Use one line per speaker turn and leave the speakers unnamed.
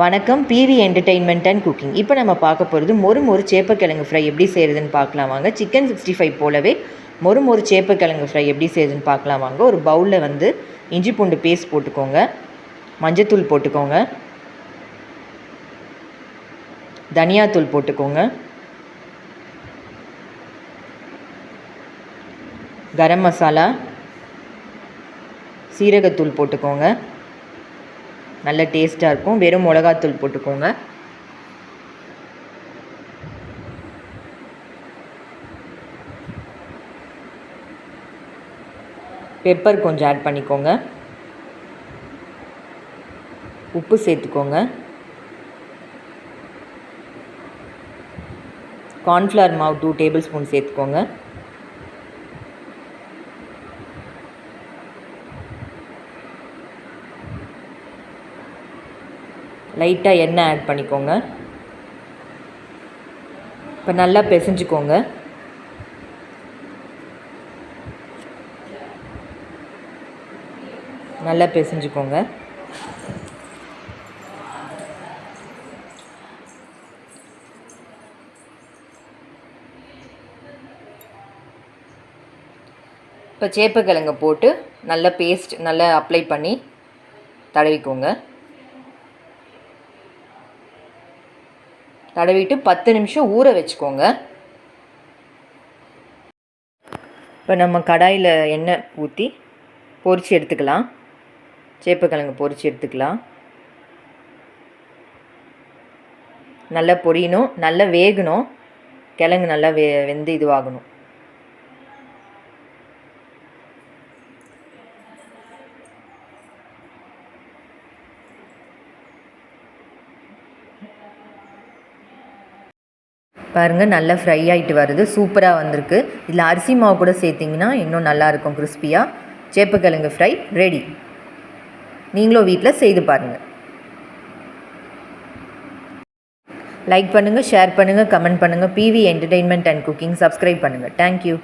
வணக்கம். PV entertainment and cooking இப்போ நம்ம பார்க்க போகிறது மொறு மொறு சேப்பக்கிழங்கு ஃப்ரை எப்படி செய்கிறதுன்னு பார்க்கலாம் வாங்க. சிக்கன் சிக்ஸ்டி ஃபைவ் போலவே மொறு மொறு சேப்பக்கிழங்கு ஃப்ரை எப்படி செய்கிறதுன்னு பார்க்கலாம் வாங்க. ஒரு பவுலில் வந்து இஞ்சி பூண்டு பேஸ்ட் போட்டுக்கோங்க. மஞ்சத்தூள் போட்டுக்கோங்க. தனியாத்தூள் போட்டுக்கோங்க. கரம் மசாலா சீரகத்தூள் போட்டுக்கோங்க. நல்ல டேஸ்ட்டாக இருக்கும். வெறும் மிளகாத்தூள் போட்டுக்கோங்க. பெப்பர் கொஞ்சம் ஆட் பண்ணிக்கோங்க. உப்பு சேர்த்துக்கோங்க. கார்ன்ஃப்ளவர் மாவு டூ டேபிள் ஸ்பூன் சேர்த்துக்கோங்க. லைட்டாக எண்ணெய் ஆட் பண்ணிக்கோங்க. இப்போ நல்லா பிசைஞ்சுக்கோங்க. நல்லா பிசைஞ்சுக்கோங்க. இப்போ சேப்பக்கிழங்க போட்டு நல்லா பேஸ்ட் நல்லா அப்ளை பண்ணி தடவிக்கோங்க. தடவிட்டு பத்து நிமிஷம் ஊற வச்சுக்கோங்க. இப்போ நம்ம கடாயில் எண்ணெய் ஊற்றி பொரித்து எடுத்துக்கலாம். சேப்பக்கிழங்கு பொரித்து எடுத்துக்கலாம். நல்லா பொரியணும் நல்லா வேகணும். கிழங்கு நல்லா வெ வெந்து இதுவாகணும். பாருங்கள் நல்லா ஃப்ரை ஆகிட்டு வருது. சூப்பராக வந்திருக்கு. இதில் அரிசி மாவு கூட சேர்த்திங்கன்னா இன்னும் நல்லாயிருக்கும் கிறிஸ்பியாக சேப்பக்கிழங்கு ஃப்ரை ரெடி நீங்களும் வீட்டில் செய்து பாருங்கள் லைக் பண்ணுங்கள் ஷேர் பண்ணுங்கள் கமெண்ட் பண்ணுங்கள் P V entertainment and cooking subscribe பண்ணுங்கள் தேங்க்யூ